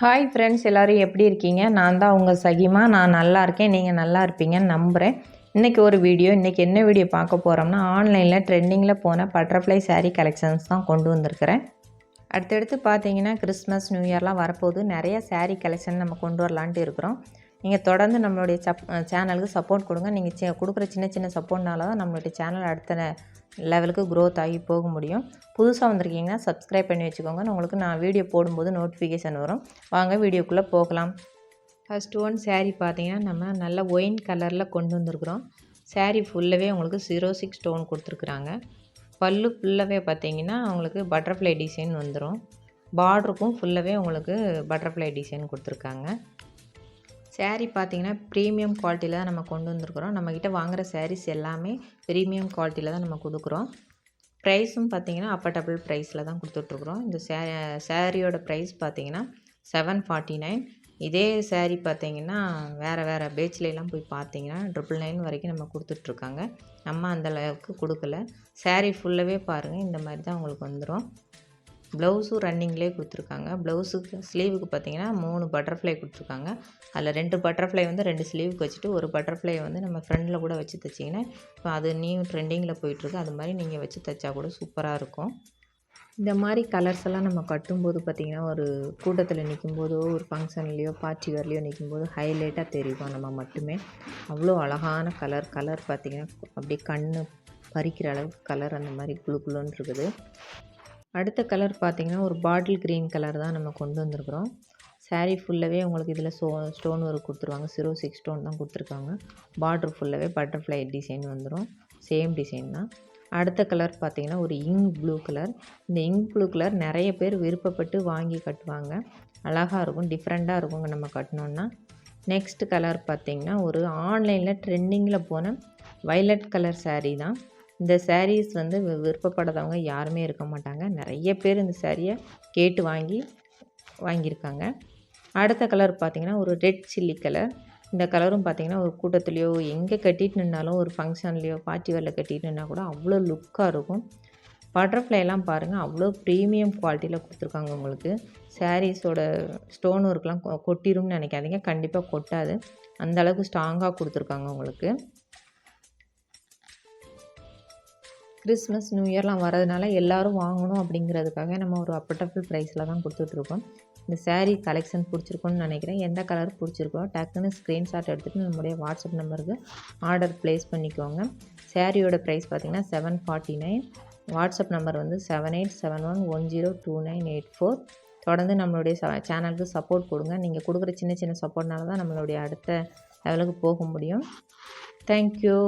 Hi friends எல்லோரும் எப்படி இருக்கீங்க? நான் தான் உங்கள் சகிமா. நான் நல்லா இருக்கேன். நீங்கள் நல்லா இருப்பீங்கன்னு நம்புகிறேன் இன்றைக்கி ஒரு வீடியோ இன்றைக்கி என்ன வீடியோ பார்க்க போகிறோம்னா ஆன்லைனில் ட்ரெண்டிங்கில் போன பட்டர்ஃப்ளை சாரீ கலெக்ஷன்ஸ் தான் கொண்டு வந்திருக்கிறேன். அடுத்தடுத்து பார்த்தீங்கன்னா கிறிஸ்மஸ் நியூ இயர்லாம் வரப்போகுது. நிறைய சாரீ கலெக்ஷன் நம்ம கொண்டு வரலான்ட்டு இருக்கிறோம். நீங்கள் தொடர்ந்து நம்மளுடைய சப் சேனலுக்கு சப்போர்ட் கொடுங்க. நீங்கள் சி கொடுக்குற சின்ன சின்ன சப்போர்ட்னால தான் நம்மளுடைய சேனல் அடுத்த லெவலுக்கு க்ரோத் ஆகி போக முடியும். புதுசாக வந்திருக்கீங்கன்னா சப்ஸ்கிரைப் பண்ணி வச்சுக்கோங்க. உங்களுக்கு நான் வீடியோ போடும்போது நோட்டிஃபிகேஷன் வரும். வாங்க வீடியோக்குள்ளே போகலாம். ஃபஸ்ட் ஒன் சேரீ பார்த்தீங்கன்னா நம்ம நல்ல ஒயின் கலரில் கொண்டு வந்திருக்கிறோம். Saree ஃபுல்லாகவே உங்களுக்கு ஜீரோ சிக்ஸ் ஸ்டோன் கொடுத்துருக்குறாங்க. பல்லு ஃபுல்லாகவே பார்த்தீங்கன்னா உங்களுக்கு பட்டர்ஃப்ளை டிசைன் வந்துடும் பார்டருக்கும் ஃபுல்லாகவே உங்களுக்கு பட்டர்ஃப்ளை டிசைன் கொடுத்துருக்காங்க. சேரீ பார்த்தீங்கன்னா ப்ரீமியம் குவாலிட்டியில் தான் நம்ம கொண்டு வந்திருக்கிறோம். நம்மக்கிட்ட வாங்குகிற சாரீஸ் எல்லாமே ப்ரீமியம் குவாலிட்டியில் தான் நம்ம கொடுக்குறோம். ப்ரைஸும் பார்த்தீங்கன்னா அஃபர்டபுள் ப்ரைஸில் தான் கொடுத்துட்ருக்குறோம். இந்த சே சேரீயோட ப்ரைஸ் பார்த்தீங்கன்னா செவன் ஃபார்ட்டி நைன் இதே சேரீ பார்த்தீங்கன்னா வேறு வேறு பேச்சிலலாம் போய் பார்த்தீங்கன்னா ட்ரிபிள் நைன் வரைக்கும் நம்ம கொடுத்துட்ருக்காங்க. நம்ம அந்த அளவுக்கு கொடுக்கல. சேரீ ஃபுல்லாகவே பாருங்கள் இந்த மாதிரி தான் உங்களுக்கு வந்துடும் ப்ளவுஸும் ரன்னிங்லேயே கொடுத்துருக்காங்க. ப்ளவுஸுக்கு ஸ்லீவுக்கு பார்த்தீங்கன்னா மூணு பட்டர்ஃப்ளை கொடுத்துருக்காங்க. அதில் ரெண்டு பட்டர்ஃப்ளை வந்து ரெண்டு ஸ்லீவுக்கு வச்சுட்டு ஒரு பட்டர்ஃப்ளை வந்து நம்ம ஃப்ரண்டில் கூட வச்சு தைச்சிங்கன்னா இப்போ அது நியூ ட்ரெண்டிங்கில் போயிட்டுருக்கு. அது மாதிரி நீங்கள் வச்சு தைச்சா கூட சூப்பராக இருக்கும். இந்த மாதிரி கலர்ஸ் எல்லாம் நம்ம கட்டும்போது பார்த்திங்கன்னா ஒரு கூட்டத்தில் நிற்கும்போதோ ஒரு ஃபங்க்ஷன்லேயோ பார்ட்டி வேர்லேயோ நிற்கும்போது ஹைலைட்டாக தெரியும்? நம்ம மட்டுமே. அவ்வளோ அழகான கலர் கலர் பார்த்திங்கன்னா அப்படியே கண் பறிக்கிற அளவுக்கு கலர் அந்த மாதிரி குளு குழுன்னு இருக்குது. அடுத்த கலர் பார்த்திங்கன்னா ஒரு பாட்டில் க்ரீன் கலர் தான் நம்ம கொண்டு வந்திருக்கிறோம். சாரீ ஃபுல்லாகவே உங்களுக்கு இதில் ஸ்டோ ஸ்டோன் ஒர்க் கொடுத்துருவாங்க. ஜீரோ சிக்ஸ் ஸ்டோன் தான் கொடுத்துருக்காங்க. பார்டர் ஃபுல்லாகவே பட்டர்ஃப்ளை டிசைன் வந்துடும் சேம் டிசைன் தான். அடுத்த கலர் பார்த்திங்கன்னா ஒரு இங்க் ப்ளூ கலர் இந்த இங்க் ப்ளூ கலர் நிறைய பேர் விருப்பப்பட்டு வாங்கி கட்டுவாங்க. அழகாக இருக்கும் டிஃப்ரெண்ட்டாக இருக்குங்க நம்ம கட்டினோன்னா நெக்ஸ்ட் கலர் பார்த்திங்கன்னா ஒரு ஆன்லைனில் ட்ரெண்டிங்கில் போன வைலட் கலர் சாரீ தான். இந்த சாரீஸ் வந்து வி- விருப்பப்படாதவங்க யாருமே இருக்க மாட்டாங்க. நிறைய பேர் இந்த சாரியை கேட்டு வாங்கி வாங்கியிருக்காங்க. அடுத்த கலர் பார்த்திங்கன்னா ஒரு ரெட் சில்லி கலர் இந்த கலரும் பார்த்திங்கன்னா ஒரு கூட்டத்துலேயோ எங்கே கட்டிட்டு நின்னாலும் ஒரு ஃபங்க்ஷன்லேயோ பார்ட்டி வேரில் கட்டிட்டு நின்னா கூட அவ்வளோ லுக்காக இருக்கும். பட்டர்ஃப்ளைலாம் பாருங்கள் அவ்வளோ ப்ரீமியம் குவாலிட்டியில் கொடுத்துருக்காங்க உங்களுக்கு. சாரீஸோட ஸ்டோன் ஒர்க்லாம் கொ- கொட்டிரும்னு நினைக்காதீங்க. கண்டிப்பாக கொட்டாது. அந்த அளவுக்கு ஸ்ட்ராங்காக கொடுத்துருக்காங்க உங்களுக்கு. கிறிஸ்மஸ் நியூ இயர்லாம் வரதுனால எல்லாரும் வாங்கணும் அப்படிங்கிறதுக்காக நம்ம ஒரு அப்பட்டபிள் ப்ரைஸில் தான் கொடுத்துட்ருக்கோம். இந்த சேரீ கலெக்ஷன் பிடிச்சிருக்குன்னு நினைக்கிறேன். எந்த கலர் பிடிச்சிருக்கோ டக்குன்னு ஸ்க்ரீன்ஷாட் எடுத்துகிட்டு நம்முடைய வாட்ஸ்அப் நம்பருக்கு ஆர்டர் ப்ளேஸ் பண்ணிக்கோங்க. சேரீயோட ப்ரைஸ் பார்த்தீங்கன்னா seven forty nine WhatsApp number வந்து seven eight seven one one zero two nine eight four தொடர்ந்து நம்மளுடைய ச சேனலுக்கு சப்போர்ட் கொடுங்க. நீங்கள் கொடுக்குற சின்ன சின்ன சப்போர்ட்னால தான் நம்மளுடைய அடுத்த லெவலுக்கு போக முடியும். தேங்க்யூ